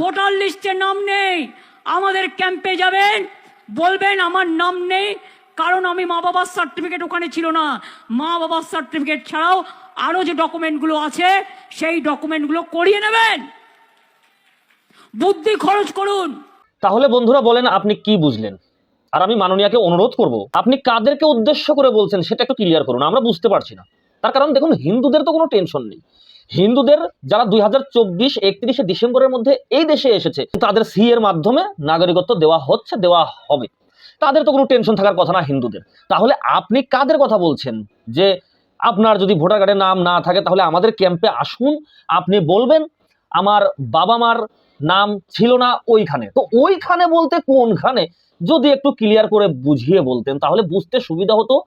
Voter লিস্টে নাম নেই। আমাদের ক্যাম্পে যাবেন, বলবেন আমার নাম নেই, কারণ আমি মা বাবার সার্টিফিকেট ওখানে ছিল না। মা বাবার সার্টিফিকেট ছাড়াও আরও যে ডকুমেন্টগুলো আছে, সেই ডকুমেন্টগুলো করিয়ে নেবেন। বুদ্ধি খরচ করুন। তাহলে বন্ধুরা বলেন, আপনি কি বুঝলেন? আর আমি মাননীয়াকে অনুরোধ করব, আপনি কাদেরকে উদ্দেশ্য করে বলছেন, সেটা একটু ক্লিয়ার করুন, আমরা বুঝতে পারছি না। তার কারণ দেখুন, হিন্দুদের তো কোনো টেনশন নেই। হিন্দুদের যারা দুই হাজার চব্বিশ একত্রিশে ডিসেম্বরের মধ্যে এই দেশে এসেছে, তাদের সি এর মাধ্যমে নাগরিকত্ব দেওয়া হচ্ছে, দেওয়া হবে। তাদের তো কোনো টেনশন থাকার কথা না হিন্দুদের। তাহলে আপনি কাদের কথা বলছেন? যে আপনার যদি ভোটার কার্ডে নাম না থাকে, তাহলে আমাদের ক্যাম্পে আসুন, আপনি বলবেন, আমার বাবা মার নাম ছিল না ওইখানে। তো ওইখানে বলতে কোনখানে? যদি একটু ক্লিয়ার করে বুঝিয়ে বলতেন, তাহলে বুঝতে সুবিধা হতো,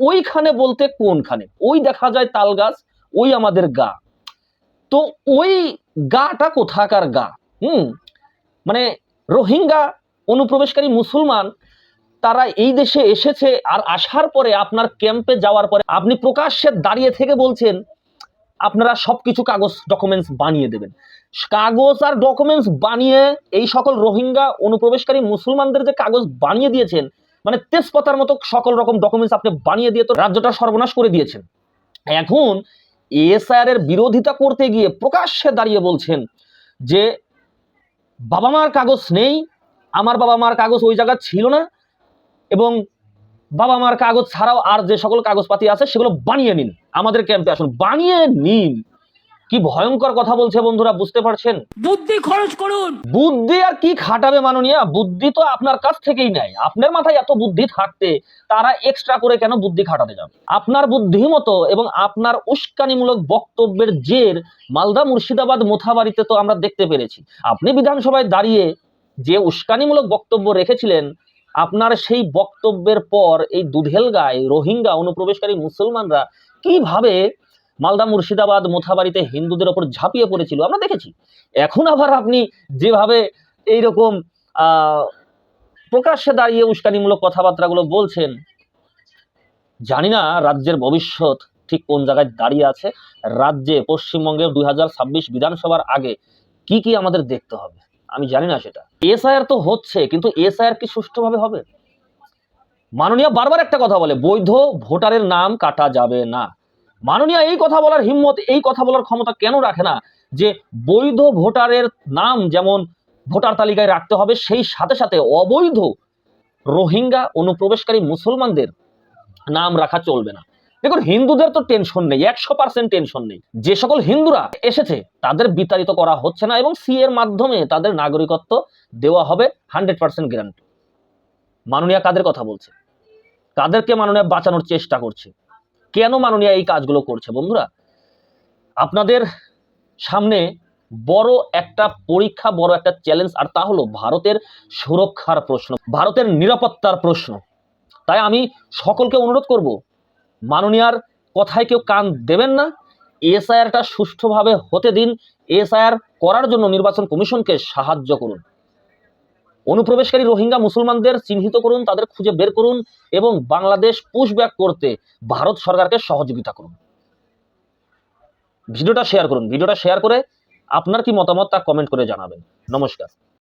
ওইখানে বলতে কোনখানে? ওই দেখা যায় তাল গাছ, ওই আমাদের গা। তো ওই গাটা কোথাকার গা? হুম? মানে রোহিঙ্গা অনুপ্রবেশকারী মুসলমান, তারা এই দেশে এসেছে আর আসার পরে আপনার ক্যাম্পে যাওয়ার পরে আপনি প্রকাশ্যে দাঁড়িয়ে থেকে বলছেন, আপনারা সবকিছু কাগজ ডকুমেন্টস বানিয়ে দেবেন। কাগজ আর ডকুমেন্টস বানিয়ে এই সকল রোহিঙ্গা অনুপ্রবেশকারী মুসলমানদের যে কাগজ বানিয়ে দিয়েছেন মানে তেজপাতার মতো সকল রকম ডকুমেন্টস আপনি বানিয়ে দিয়ে তো রাজ্যটা সর্বনাশ করে দিয়েছেন। এখন এসআর এর বিরোধিতা করতে গিয়ে প্রকাশ্যে দাঁড়িয়ে বলছেন যে, বাবা মার কাগজ নেই, আমার বাবা মার কাগজ ওই জায়গা ছিল না এবং বাবা মার কাগজ ছাড়াও আর যে সকল কাগজপাতি আছে সেগুলো বানিয়ে নিন, আমাদের ক্যাম্পে আসুন, বানিয়ে নিন। কি ভয়ঙ্কর কথা বলছে বন্ধুরা বুঝতে পারছেন? বুদ্ধি খরচ করুন। বুদ্ধি আর কি খাটাবে মাননীয়া? বুদ্ধি তো আপনার কাছ থেকেই নেয়। আপনার মাথায় এত বুদ্ধি থাকতে তারা এক্সট্রা করে কেন বুদ্ধি খাটাতে যাবে? আপনার বুদ্ধিমতো এবং আপনার উস্কানিমূলক বক্তব্যের জের মালদা মুর্শিদাবাদ মোথাবাড়িতে তো আমরা দেখতে পেরেছি। আপনি বিধানসভায় দাঁড়িয়ে যে উস্কানিমূলক বক্তব্য রেখেছিলেন আপনার সেই বক্তব্যের পর এই দুধেল গায়ে রোহিঙ্গা অনুপ্রবেশকারী মুসলমানরা কীভাবে মালদা মুর্শিদাবাদ মোথাবাড়িতে হিন্দুদের ওপর ঝাঁপিয়ে পড়েছিল, আমরা দেখেছি। এখন আবার আপনি যেভাবে এইরকম প্রকাশ্যে দাঁড়িয়ে উস্কানিমূলক কথাবার্তাগুলো বলছেন, জানি না রাজ্যের ভবিষ্যৎ ঠিক কোন জায়গায় দাঁড়িয়ে আছে। রাজ্যে পশ্চিমবঙ্গের দুই বিধানসভার আগে কি কি আমাদের দেখতে হবে? আমি জানি না সেটা। এসআইআর তো হচ্ছে, কিন্তু এসআইআর কি সুষ্ঠুভাবে হবে? মাননীয় বারবার একটা কথা বলে, বৈধ ভোটারের নাম কাটা যাবে না। মাননীয় এই কথা বলার হিম্মত, এই কথা বলার ক্ষমতা কেন রাখে না? যে বৈধ ভোটারের নাম যেমন ভোটার তালিকায় রাখতে হবে, সেই সাথে সাথে অবৈধ রোহিঙ্গা অনুপ্রবেশকারী মুসলমানদের নাম রাখা চলবে না। দেখুন, হিন্দুদের তো টেনশন নেই, একশো পার্সেন্ট টেনশন নেই। যে সকল হিন্দুরা এসেছে, তাদের বিতাড়িত করা হচ্ছে না এবং সি এর মাধ্যমে তাদের নাগরিকত্ব দেওয়া হবে হান্ড্রেড পার্সেন্ট গ্যারান্টি মাননীয়া কাদের কথা বলছে? কাদেরকে মাননীয়া বাঁচানোর চেষ্টা করছে? কেন মাননীয়া এই কাজগুলো করছে? বন্ধুরা, আপনাদের সামনে বড় একটা পরীক্ষা, বড় একটা চ্যালেঞ্জ আর তা হলো ভারতের সুরক্ষার প্রশ্ন, ভারতের নিরাপত্তার প্রশ্ন। তাই আমি সকলকে অনুরোধ করব, মাননীয়ার কথায় কেউ কান দেবেন না। এসআইআরটা সুষ্ঠুভাবে হতে দিন, এসআইআর করার জন্য নির্বাচন কমিশনকে সাহায্য করুন। অনুপ্রবেশকারী রোহিঙ্গা মুসলমানদের চিহ্নিত করুন, তাদের খুঁজে বের করুন এবং বাংলাদেশ পুশব্যাক করতে ভারত সরকারকে সহযোগিতা করুন। ভিডিওটা শেয়ার করুন। ভিডিওটা শেয়ার করে আপনার কি মতামত তা কমেন্ট করে জানাবেন। নমস্কার।